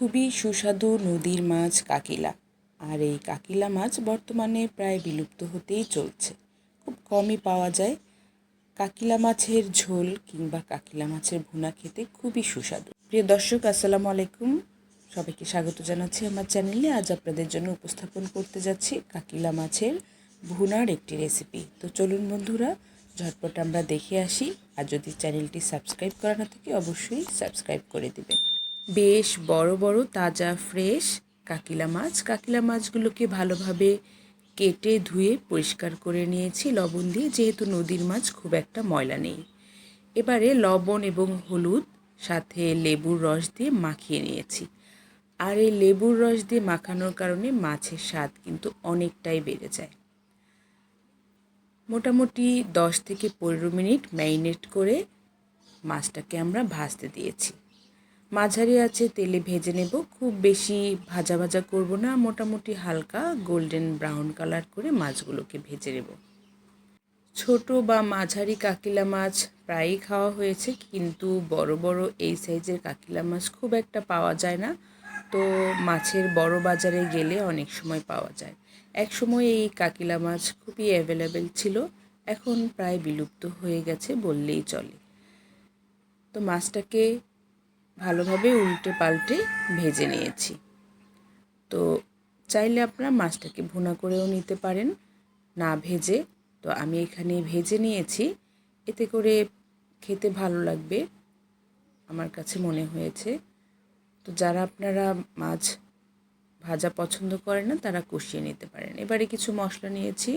খুবই সুস্বাদু নদীর মাছ কাকিলা। আর এই কাকিলা মাছ বর্তমানে প্রায় বিলুপ্ত হতেই চলছে। খুব কমই পাওয়া যায়। কাকিলা মাছের ঝোল কিংবা কাকিলা মাছের ভুনা খেতে খুবই সুস্বাদু। প্রিয় দর্শক, আসসালামু আলাইকুম। সবাইকে স্বাগত জানাচ্ছি আমার চ্যানেলে। আজ আপনাদের জন্য উপস্থাপন করতে যাচ্ছি কাকিলা মাছের ভুনার একটি রেসিপি। তো চলুন বন্ধুরা, ঝটপট আমরা দেখে আসি। আর যদি চ্যানেলটি সাবস্ক্রাইব করা না থাকে, অবশ্যই সাবস্ক্রাইব করে দিবেন। বেশ বড় বড় তাজা ফ্রেশ কাকিলা মাছ। কাকিলা মাছগুলোকে ভালোভাবে কেটে ধুয়ে পরিষ্কার করে নিয়েছি। লবণ দিয়ে যেহেতু নদীর মাছ, খুব একটা ময়লা নেই। এবারে লবণ এবং হলুদ, সাথে লেবুর রস দিয়ে মাখিয়ে নিয়েছি। আর এই লেবুর রস দিয়ে মাখানোর কারণে মাছের স্বাদ কিন্তু অনেকটাই বেড়ে যায়। মোটামুটি দশ থেকে পনেরো মিনিট ম্যারিনেট করে মাছটাকে আমরা ভাজতে দিয়েছি। মাঝারি আছে, তেলে ভেজে নেব। খুব বেশি ভাজা ভাজা করব না, মোটামুটি হালকা গোল্ডেন ব্রাউন কালার করে মাছগুলোকে ভেজে নেব। ছোট বা মাঝারি কাকিলা মাছ প্রায়ই খাওয়া হয়েছে, কিন্তু বড় বড় এই সাইজের কাকিলা মাছ খুব একটা পাওয়া যায় না। তো মাছের বড় বাজারে গেলে অনেক সময় পাওয়া যায়। এক সময় এই কাকিলা মাছ খুবই অ্যাভেলেবেল ছিল, এখন প্রায় বিলুপ্ত হয়ে গেছে বললেই চলে। তো মাছটাকে ভালোভাবে উল্টে পাল্টে ভেজে নিয়েছি। তো চাইলে আপনারা মাছটাকে ভুনা করেও নিতে পারেন, না ভেজে। তো আমি এখানে ভেজে নিয়েছি। এতে করে খেতে ভালো লাগবে, আমার কাছে মনে হয়েছে। তো যারা আপনারা মাছ ভাজা পছন্দ করেন না, তারা কষিয়ে নিতে পারেন। এবারে কিছু মশলা নিয়েছি।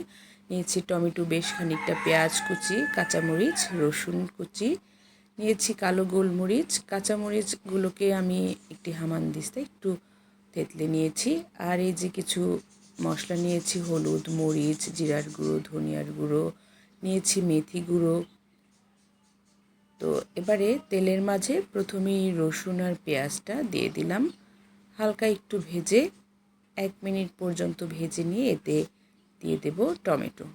নিয়েছি টমেটো বেশ খানিকটা পেঁয়াজ কুচি, কাঁচামরিচ, রসুন কুচি নিয়েছি কালো গোলমরিচ, কাঁচামরিচগুলোকে আমি একটি হামান দিস্তে একটু থেতলে নিয়েছি। আর এই যে কিছু মশলা নিয়েছি, হলুদ মরিচ, জিরার গুঁড়ো, ধনিয়ার গুঁড়ো, নিয়েছি মেথি গুঁড়ো। তো এবারে তেলের মাঝে প্রথমেই রসুন আর পেঁয়াজটা দিয়ে দিলাম। হালকা একটু ভেজে এক মিনিট পর্যন্ত ভেজে নিয়ে এতে দিয়ে দেব টমেটো।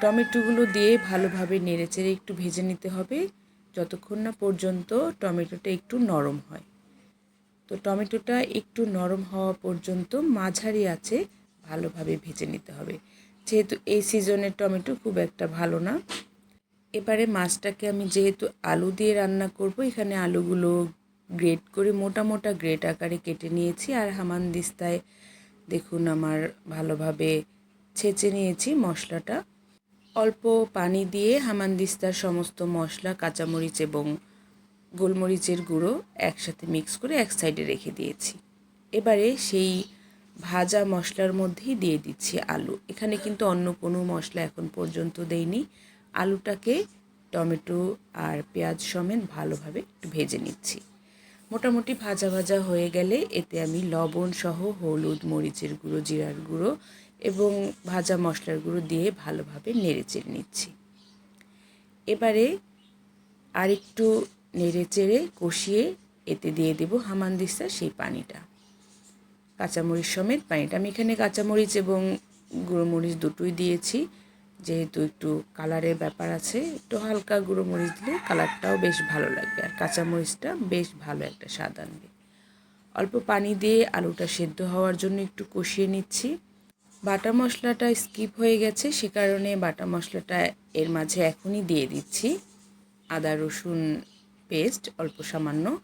টমেটোগুলো দিয়ে ভালোভাবে নেড়েচেড়ে একটু ভেজে নিতে হবে। যতক্ষণ না পর্যন্ত টমেটোটা একটু নরম হয়। তো টমেটোটা একটু নরম হওয়া পর্যন্ত মাঝারি আছে, ভালোভাবে ভেজে নিতে হবে। যেহেতু এই সিজনের টমেটো খুব একটা ভালো না, এবারে মাছটাকে আমি যেহেতু আলু দিয়ে রান্না করব, এখানে আলুগুলো গ্রেট করে মোটা মোটা গ্রেট আকারে কেটে নিয়েছি আর হামান দিস্তায় দেখুন আমার ভালোভাবে ছেঁচে নিয়েছি মশলাটা। অল্প পানি দিয়ে হামানদিস্তার সমস্ত মশলা, কাঁচামরিচ এবং গোলমরিচের গুঁড়ো একসাথে মিক্স করে এক সাইডে রেখে দিয়েছি। এবারে সেই ভাজা মশলার মধ্যেই দিয়ে দিচ্ছি আলু। এখানে কিন্তু অন্য কোনো মশলা এখন পর্যন্ত দেইনি। আলুটাকে টমেটো আর পেঁয়াজ সমেত ভালোভাবে একটু ভেজে নিচ্ছি। মোটামুটি ভাজা ভাজা হয়ে গেলে এতে আমি লবণ সহ হলুদ, মরিচের গুঁড়ো, জিরার গুঁড়ো এবং ভাজা মশলার গুঁড়ো দিয়ে ভালোভাবে নেড়ে চেড়ে নিচ্ছি। এবারে আরেকটু নেড়ে চেড়ে কষিয়ে এতে দিয়ে দেব হামানদিস্তা সেই পানিটা। কাঁচামরিচ সমেত পানিটা আমি এখানে কাঁচামরিচ এবং গুঁড়োমরিচ দুটোই দিয়েছি। যেহেতু একটু কালারের ব্যাপার আছে, একটু হালকা গুঁড়োমরিচ দিলে কালারটাও বেশ ভালো লাগবে আর কাঁচামরিচটা বেশ ভালো একটা স্বাদ আনবে। অল্প পানি দিয়ে আলুটা সেদ্ধ হওয়ার জন্য একটু কষিয়ে নিচ্ছি। বাটা মশলাটা স্কিপ হয়ে গেছে, সে কারণে বাটা মশলাটা এর মাঝে এখনই দিয়ে দিচ্ছি। আদা, রসুন পেস্ট অল্প সামান্য।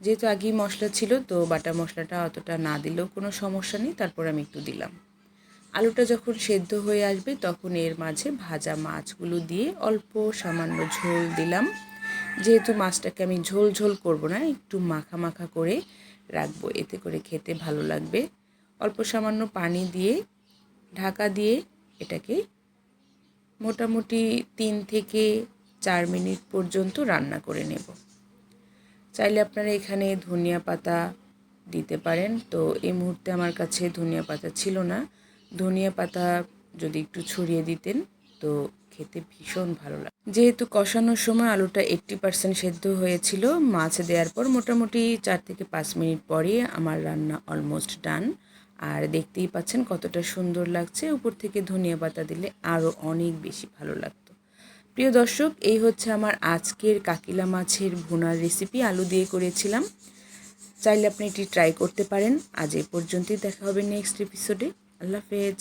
যেহেতু আগেই মশলা ছিল, তো বাটা মশলাটা অতটা না দিলেও কোনো সমস্যা নেই, তারপর আমি একটু দিলাম। আলুটা যখন সেদ্ধ হয়ে আসবে, তখন এর মাঝে ভাজা মাছগুলো দিয়ে অল্প সামান্য ঝোল দিলাম। যেহেতু মাছটাকে আমি ঝোল ঝোল করব না, একটু মাখা মাখা করে রাখব, এতে করে খেতে ভালো লাগবে। অল্প সামান্য পানি দিয়ে ঢাকা দিয়ে এটাকে মোটামুটি তিন থেকে চার মিনিট পর্যন্ত রান্না করে নেব। চাইলে আপনারা এখানে ধনিয়া পাতা দিতে পারেন। তো এই মুহূর্তে আমার কাছে ধনিয়া পাতা ছিল না। ধনিয়া পাতা যদি একটু ছড়িয়ে দিতেন তো খেতে ভীষণ ভালো লাগে যেহেতু কষানোর সময় আলুটা এইট্টি পার্সেন্ট সেদ্ধ হয়েছিল, মাছ দেওয়ার পর মোটামুটি চার থেকে পাঁচ মিনিট পরে আমার রান্না অলমোস্ট ডান আর দেখতেই পাচ্ছেন কতটা সুন্দর লাগছে। উপর থেকে ধনিয়া পাতা দিলে আরও অনেক বেশি ভালো লাগতো। প্রিয় দর্শক, এই হচ্ছে আমার আজকের কাকিলা মাছের ভুনার রেসিপি আলু দিয়ে করেছিলাম। চাইলে আপনি এটি ট্রাই করতে পারেন। আজ এ পর্যন্তই দেখা হবে নেক্সট এপিসোডে আল্লাহ হাফেজ।